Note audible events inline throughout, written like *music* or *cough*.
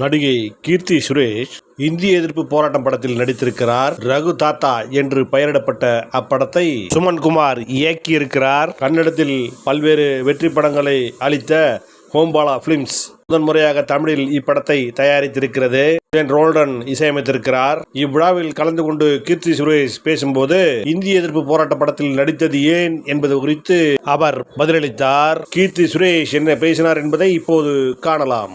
நடிகை கீர்த்தி சுரேஷ் இந்திய எதிர்ப்பு போராட்டம் படத்தில் நடித்திருக்கிறார் ரகு தாத்தா என்று பெயரிடப்பட்ட அப்படத்தை சுமன் குமார் இயக்கியிருக்கிறார். கன்னடத்தில் பல்வேறு வெற்றி படங்களை அளித்த ஹோம்பாலா பிலிம்ஸ் முதன்முறையாக தமிழில் இப்படத்தை தயாரித்திருக்கிறது. ரோல்டன் இசையமைத்திருக்கிறார். இவ்விழாவில் கலந்து கொண்டு கீர்த்தி சுரேஷ் பேசும்போது இந்திய எதிர்ப்பு போராட்ட படத்தில் நடித்தது ஏன் என்பது குறித்து அவர் பதிலளித்தார். கீர்த்தி சுரேஷ் என்ன பேசினார் என்பதை இப்போது காணலாம்.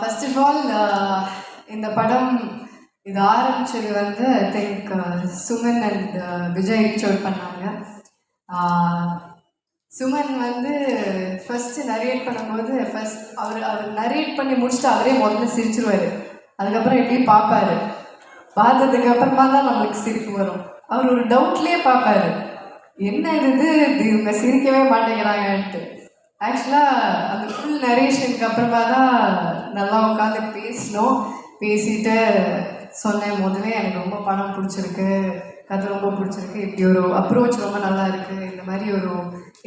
ஃபர்ஸ்ட் ஆஃப் ஆல் இந்த படம் இது ஆரம்பிச்சது வந்து I think Suman and Vijay reach out பண்ணாங்க சுமன் வந்து ஃபஸ்ட்டு நரேட் பண்ணும்போது ஃபர்ஸ்ட் அவர் அவர் நரேட் பண்ணி முடிச்சுட்டு அவரே முதல்ல சிரிச்சிருவார். அதுக்கப்புறம் எப்படியும் பார்ப்பாரு. பார்த்ததுக்கு அப்புறமா தான் நம்மளுக்கு சிரிப்பு வரும். அவர் ஒரு டவுட்லேயே பார்ப்பாரு. என்ன இது இவங்க சிரிக்கவே மாட்டேங்கிறாங்கன்ட்டு. ஆக்சுவலாக அந்த ஃபுல் நரேஷனுக்கு அப்புறமா தான் நல்லா உட்காந்து பேசினோம். பேசிட்டு சொன்னேன் முதலே எனக்கு ரொம்ப படம் பிடிச்சிருக்கு கதை ரொம்ப பிடிச்சிருக்கு இப்படி ஒரு அப்ரோச் ரொம்ப நல்லா இருக்குது இந்த மாதிரி ஒரு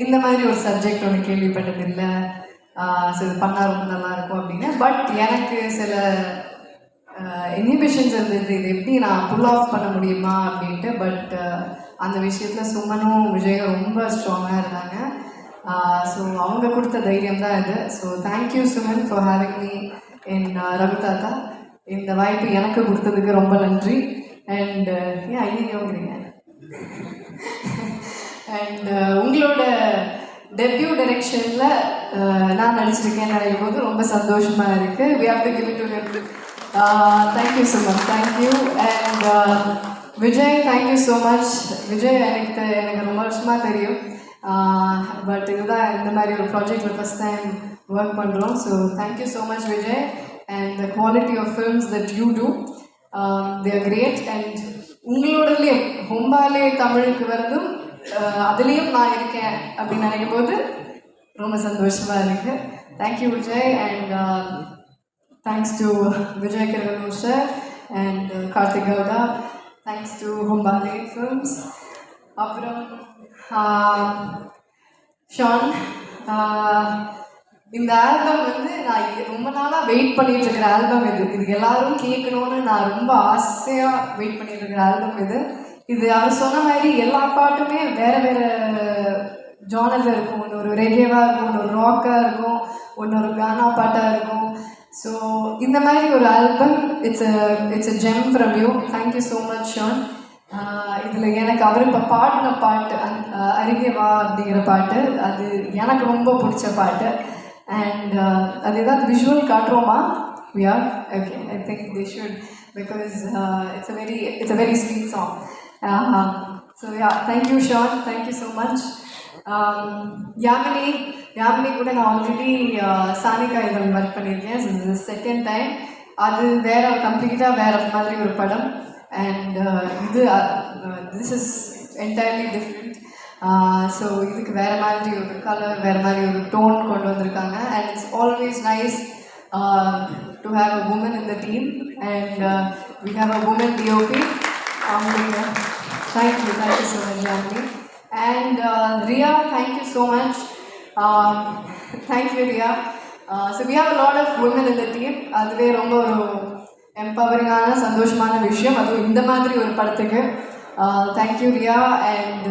இந்த மாதிரி ஒரு சப்ஜெக்ட் ஒன்று கேள்விப்பட்டதில்லை ஸோ இது பண்ணால் ரொம்ப நல்லா இருக்கும் அப்படின்னு. பட் எனக்கு சில இனிபிஷன்ஸ் இருந்தது. இது எப்படி நான் புல் ஆஃப் பண்ண முடியுமா அப்படின்ட்டு. பட் அந்த விஷயத்தில் சுமனும் விஜயும் ரொம்ப ஸ்ட்ராங்காக இருந்தாங்க. ஸோ அவங்க கொடுத்த தைரியம் தான் இது so thank you Suman for having me என் ரவி தாத்தா. இந்த வாய்ப்பு எனக்கு கொடுத்ததுக்கு ரொம்ப நன்றி. அண்ட் ஏன் ஐயோங்கிறீங்க அண்ட் உங்களோட டெபியூ டைரக்ஷனில் நான் நடிச்சிருக்கேன் நினைக்கும் போது ரொம்ப சந்தோஷமாக இருக்குது we have to give it to thank you so much thank you and Vijay thank you so much Vijay எனக்கு எனக்கு ரொம்ப வருஷமாக தெரியும். பட் இதுதான் இந்த மாதிரி ஒரு ப்ராஜெக்டில் ஃபஸ்ட் டைம் ஒர்க் பண்ணுறோம் so thank you so much Vijay and the quality of films that you do there great and உங்களோடலேயும் Hombale தமிழுக்கு வரதும் அதுலேயும் நான் இருக்கேன் அப்படின்னு நினைக்கும் போது ரொம்ப சந்தோஷமாக இருக்குது thank you Vijay and thanks to Vijay Kiragandur sir and Karthik Gowda thanks to Hombale films அப்புறம் ஷான் இந்த ஆல்பம் வந்து நான் ரொம்ப நாளாக வெயிட் பண்ணிட்டு இருக்கிற ஆல்பம் இது. இது எல்லாரும் கேட்கணும்னு நான் ரொம்ப ஆசையாக வெயிட் பண்ணிட்டு இருக்கிற ஆல்பம் இது. இது அவர் சொன்ன மாதிரி எல்லா பாட்டுமே வேற வேற ஜானரில் இருக்கும். ஒன்று ஒரு ரெகேவாக இருக்கும் ஒன்று ஒரு ராக்காக இருக்கும் ஒன்று ஒரு கானா பாட்டாக இருக்கும். ஸோ இந்த மாதிரி ஒரு album it's it's a gem from you thank you so much Shaan இதில் எனக்கு அவர் இப்போ பாடின பாட்டு அந் அருகே வா அப்படிங்கிற பாட்டு அது எனக்கு ரொம்ப பிடிச்ச பாட்டு. அண்ட் அது ஏதாவது visual காட்டுறோமா? Ya okay I think the shoot because it's a very it's a very sweet song so ya thank you Shaan thank you so much Yamini Yamini கூட நான் ஆல்ரெடி சானிகா இதில் ஒர்க் பண்ணியிருக்கேன். செகண்ட் டைம் அது வேற கம்ப்ளீட்டாக வேற மாதிரி ஒரு படம். அண்ட் இது this is entirely different so இதுக்கு வேறு மாதிரி ஒரு கலர் வேறு மாதிரி ஒரு டோன் கொண்டு வந்திருக்காங்க. And it's always nice to have a woman in the team and we have a woman DOP அவங்களுக்கு thank you thank you so much Janhvi and Riya thank you so much thank you Riya so we have a lot of women in the team அதுவே ரொம்ப ஒரு எம்பவரிங்கான சந்தோஷமான விஷயம். அதுவும் இந்த மாதிரி ஒரு படத்துக்கு. Thank you Riya and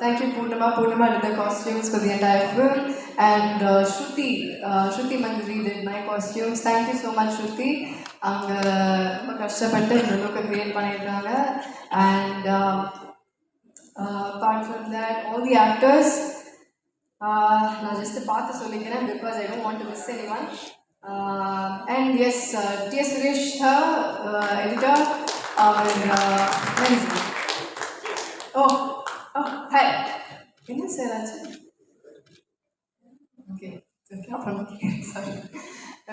thank you Poornima. Poornima did the costumes for the entire film. And Shruti Shruti Mantri did my costumes thank you so much Shruti. அவங்க ரொம்ப கஷ்டப்பட்டு இந்த லுக்கை க்ரியேட் பண்ணியிருக்காங்க. And apart from that all the actors நான் just பார்த்து சொல்லிக்கிறேன் because I don't want to miss anyone and S D S Suresh editor our O O hi என்ன சார் ஆச்சு ஓகே ஓகே அப்புறம் *laughs* sorry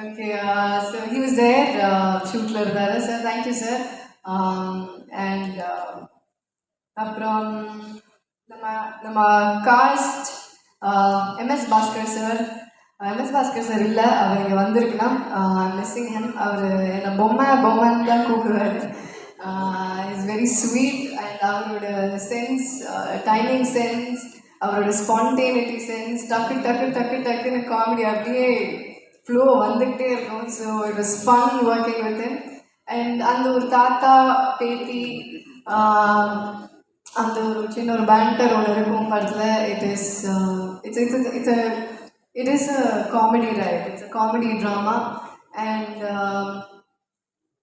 okay so he was there ஷூட்டில் இருந்தார் sir thank you sir and அப்புறம் நம்ம நம்ம cast MS Bhaskar sir MS Bhaskar sir இல்லை அவர் இங்கே வந்திருக்குன்னா மிஸ்ஸிங் ஹெம் அவர் என்னை பொம்மை பொம்மைன்னு தான் கூப்பிடுவார். இஸ் வெரி ஸ்வீட் அண்ட் அவரோட சென்ஸ் டைமிங் சென்ஸ் அவரோட ஸ்பான்டேனிட்டி சென்ஸ் டக்கு டக்கு டக்கு டக்குன்னு காமெடி அப்படியே ஃப்ளோ வந்துக்கிட்டே இருக்கும். So it was fun working with and அந்த ஒரு தாத்தா பேட்டி அந்த ஒரு சின்ன ஒரு பேண்டர் ஒன்று இருக்கும் படத்தில். It is it's it's it's it is a comedy right it's a comedy drama and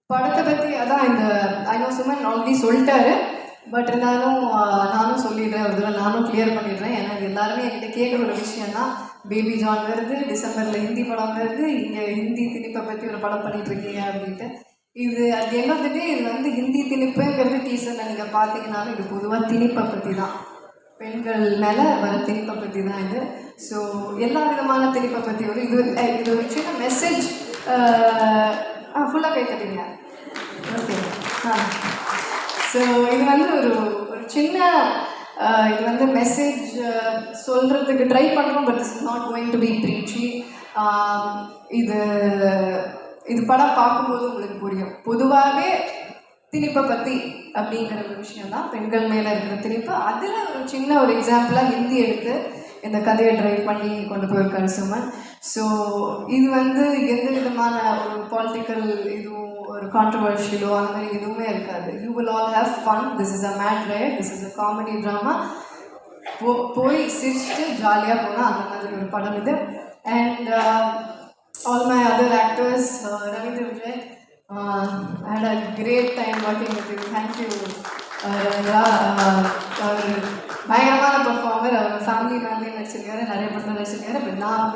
படத்தை பற்றி அதான் இந்த ஐநோ சுமன் ஆல்ரெடி சொல்லிட்டாரு. பட் இருந்தாலும் uh, நானும் சொல்லிடுறேன். ஒரு தடவை நானும் கிளியர் பண்ணிடுறேன். ஏன்னா இது எல்லாருமே என்கிட்ட கேட்குற ஒரு விஷயம் தான் பேபி ஜான் வருது டிசம்பரில் ஹிந்தி படம் வருது இங்கே ஹிந்தி திணிப்பை பற்றி ஒரு படம் பண்ணிகிட்ருக்கீங்க அப்படின்ட்டு. இது அது என்ன வந்துட்டு இது வந்து ஹிந்தி திணிப்புங்கிறது டீசரில் நீங்கள் பார்த்தீங்கன்னாலும் இது பொதுவாக திணிப்பை பற்றி தான் பெண்கள் மேலே வர திணிப்பை பற்றி தான் இது. ஸோ எல்லா விதமான திணிப்பை பற்றி ஒரு இது இது ஒரு சின்ன மெசேஜ் ஆ ஃபுல்லாக கை தட்டிங்க. ஓகே ஆ. ஸோ இது வந்து ஒரு ஒரு சின்ன இது வந்து மெசேஜ் சொல்கிறதுக்கு ட்ரை பண்ணுறோம் but is not going to be preachy இது இது படம் பார்க்கும்போது உங்களுக்கு புரியும். பொதுவாகவே திணிப்பை பற்றி அப்படிங்கிற ஒரு விஷயம் தான் பெண்கள் மேலே இருக்கிற திணிப்பு. அதில் ஒரு சின்ன ஒரு எக்ஸாம்பிளாக ஹிந்தி எடுத்து இந்த கதையை ட்ரைவ் பண்ணி கொண்டு போயிருக்காரு சுமன். ஸோ இது வந்து எந்த விதமான ஒரு பாலிட்டிக்கல் இதுவும் ஒரு கான்ட்ரவர்ஷியலோ அந்த மாதிரி எதுவுமே இருக்காது. You will all have fun this is a mad right this is a comedy drama போ போய் சிரிச்சுட்டு ஜாலியாக போனால் அந்த மாதிரி ஒரு படம் இது. And all my other actors Ravindra Vijay had a great time working with you thank you Ravindra அவர் பயங்கரமான பர்ஃபார்மர் அவர் ஃபேமிலி மேன்லேயும் நடிச்சிருக்காரு நிறைய படத்தில் நடிச்சிருக்காரு பட் நான்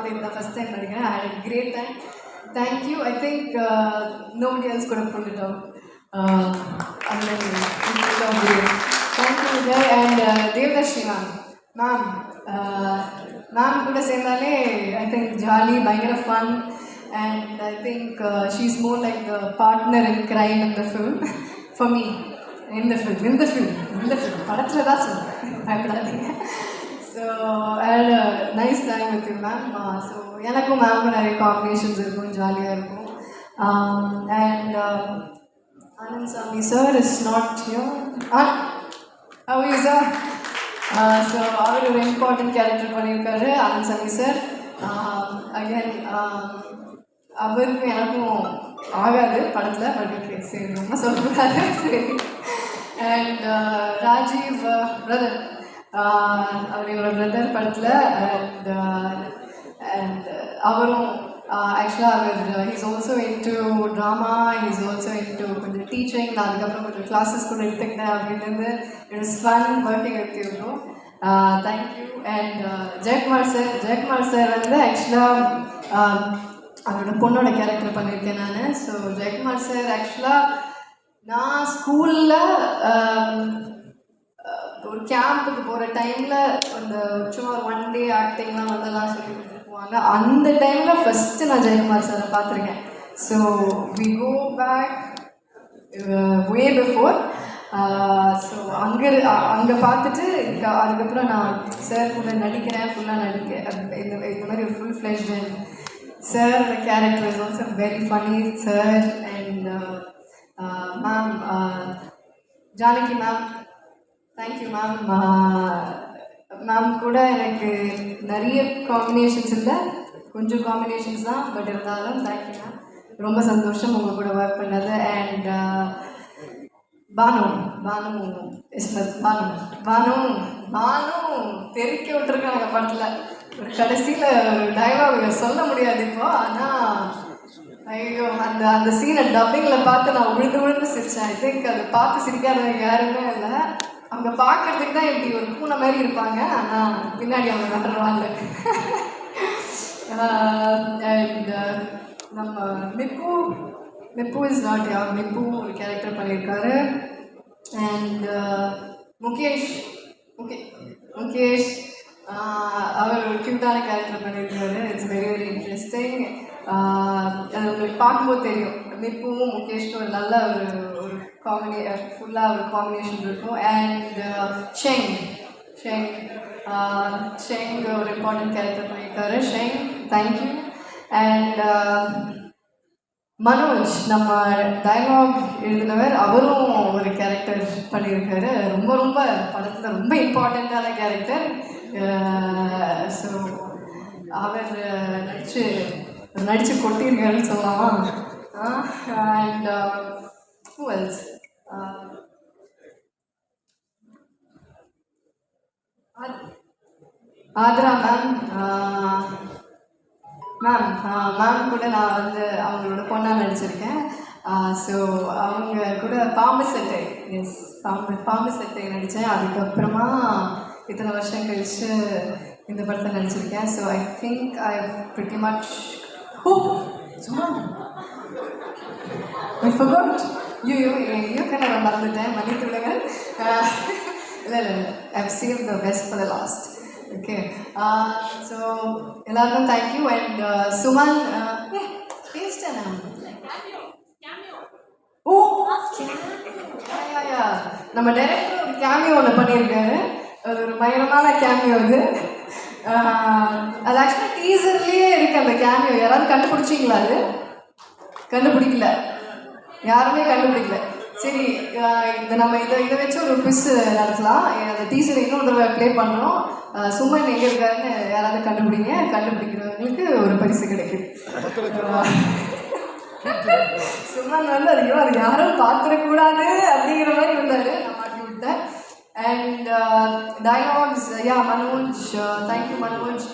கூட இந்த ஃபஸ்ட் டைம் நடிக்கிறேன் I had a great time thank you I think nobody else கூட full thank you Vijay and Devadarshini ma'am ma'am ma'am கூட சேர்ந்தாலே ஐ திங்க் ஜாலி பயங்கர fun and I think she is more like partner in crime இந்த the film for me இந்த film இந்த film இந்த film படத்தில் தான் சொல்லுங்கள் பயப்படாதீங்க. So and nice time with you ma'am so எனக்கும் மேம் நிறைய காம்பினேஷன்ஸ் இருக்கும் ஜாலியாக இருக்கும். And Anand Sami sir is not you how sir so அவர் ஒரு இம்பார்ட்டன்ட் கேரக்டர் பண்ணியிருக்காரு ஆனந்த் சாமி சார் அகேன் அவருக்கும் எனக்கும் ஆகாது படத்தில் பட் ஓகே சரி ரொம்ப சொல்லக்கூடாது. *laughs* சரி. அண்ட் ராஜீவ் பிரதர் அவர் என்னோட பிரதர் படத்தில் அண்ட் அண்ட் அவரும் ஆக்சுவலாக அவர் he's also into drama he's also in to கொஞ்சம் டீச்சிங் நான் அதுக்கப்புறம் கொஞ்சம் கிளாஸஸ் கூட எடுத்துக்கிட்டேன் அப்படின்னு it is fun working with you thank you and Jayakumar sir Jayakumar sir வந்து ஆக்சுவலாக அவரோட பொண்ணோட கேரக்டர் பண்ணியிருக்கேன் நான். ஸோ ஜெயக்குமார் சார் ஆக்சுவலாக நான் ஸ்கூலில் ஒரு கேம்புக்கு போகிற டைமில் அந்த சும்மா ஒரு ஒன் டே ஆக்டிங்லாம் வந்தெல்லாம் சொல்லி கொடுத்துருப்பாங்க அந்த டைமில் ஃபஸ்ட்டு நான் ஜெயக்குமார் சாரை பார்த்துருக்கேன். So we go back way uh, before so uh, அங்கே அங்கே பார்த்துட்டு அதுக்கப்புறம் நான் சார் கூட நடிக்கிறேன் ஃபுல்லாக நடிக்க இந்த இந்த மாதிரி ஒரு full fleshed sir character is also very funny sir and ma'am Janaki ma'am thank you ma'am ma'am கூட எனக்கு நிறைய காம்பினேஷன்ஸ் இல்லை. கொஞ்சம் காம்பினேஷன்ஸ் தான் பட் இருந்தாலும் தேங்க்யூ மேம் ரொம்ப சந்தோஷம் உங்கள் கூட ஒர்க் பண்ணது. அண்ட் uh, பானு பானு இஸ்மத் பானு பானு பானு தெறிக்க விட்டுருக்காங்க படத்தில். ஒரு கடைசியில் டைலாக் சொல்ல முடியாது இப்போ ஆனால் ஐயோ அந்த அந்த சீனை டப்பிங்கில் பார்த்து நான் விழுந்து விழுந்து சிரித்தேன் ஐ திங்க் அதை பார்த்து சிரிக்காதவங்க யாருமே இல்லை. அவங்க பார்க்கறதுக்கு தான் இப்படி ஒரு பூனை மாதிரி இருப்பாங்க. ஆனால் பின்னாடி அவங்க வளருவாங்க அண்ட் *laughs* நம்ம மிப்பு மிப்பு இஸ் நாட் யா மிப்பு ஒரு கேரக்டர் பண்ணியிருக்காரு. அண்ட் முகேஷ் முகே முகேஷ் அவர் ஒரு க்யூட்டான கேரக்டர் பண்ணியிருக்காரு. இட்ஸ் வெரி வெரி இன்ட்ரெஸ்டிங் அது உங்களுக்கு பார்க்கும்போது தெரியும். நிப்புவும் முகேஷ்க்கும் ஒரு நல்ல ஒரு ஒரு காம்பினே ஃபுல்லாக ஒரு காம்பினேஷன் இருக்கும். அண்ட் ஷெங் ஷெங் ஷெங் ஒரு இம்பார்ட்டன்ட் கேரக்டர் பண்ணியிருக்காரு. ஷெங் தேங்க்யூ அண்ட் மனோஜ் நம்ம டயலாக் எழுதினவர் அவரும் ஒரு கேரக்டர் பண்ணியிருக்காரு. ரொம்ப ரொம்ப படத்தில் ரொம்ப இம்பார்ட்டண்ட்டான கேரக்டர் ஸோ அவர் நடித்து நடித்து கொட்டியிருக்காருன்னு சொல்லலாமா? And who else Athira ma'am ma'am ma'am கூட நான் வந்து அவங்களோட பொண்ணாக நடிச்சிருக்கேன். Uh, ஸோ அவங்க கூட பாம்பு சட்டை எஸ் பாம்பு பாம்பு சட்டை நடித்தேன் அதுக்கப்புறமா இத்தனை வருஷம் கழிச்சு இந்த படத்தை நடிச்சிருக்கேன். So I think I pretty much oh சும்மா ஐ ஃபர்காட் ஐயோ ஐயோ கண்ணை மறந்துட்டேன் மன்னித்து விடுங்க இல்லை இல்லை I save the best for the last okay so எல்லாருக்கும் தேங்க்யூ அண்ட் சுமன் பேசிட்டேன் ஓ. நம்ம டைரக்டர் ஒரு கேமியோ ஒன்று பண்ணியிருக்காரு. அது ஒரு பயங்கரமான கேமியோ இது. ஆஹ், அது ஆக்சுவலாக டீசர்லேயே இருக்கு அந்த கேமியோ யாராவது கண்டுபிடிச்சிங்களா அது? கண்டுபிடிக்கல. யாருமே கண்டுபிடிக்கல. சரி இந்த நம்ம இதை இதை வச்சு ஒரு குவிஸ் நடத்தலாம். அந்த டீசர் இன்னும் தடவை ப்ளே பண்ணுறோம் சும்மா எங்கே இருக்காருன்னு யாராவது கண்டுபிடிங்க. கண்டுபிடிக்கிறவங்களுக்கு ஒரு பரிசு கிடைக்குது. சும்மா சுமன் வந்து ஐயோ அது யாரும் பார்த்துடக்கூடாது அப்படிங்கிற மாதிரி இருந்தார். நான் மாட்டி விட்டேன். And dialogues ya Manoj thank you Manoj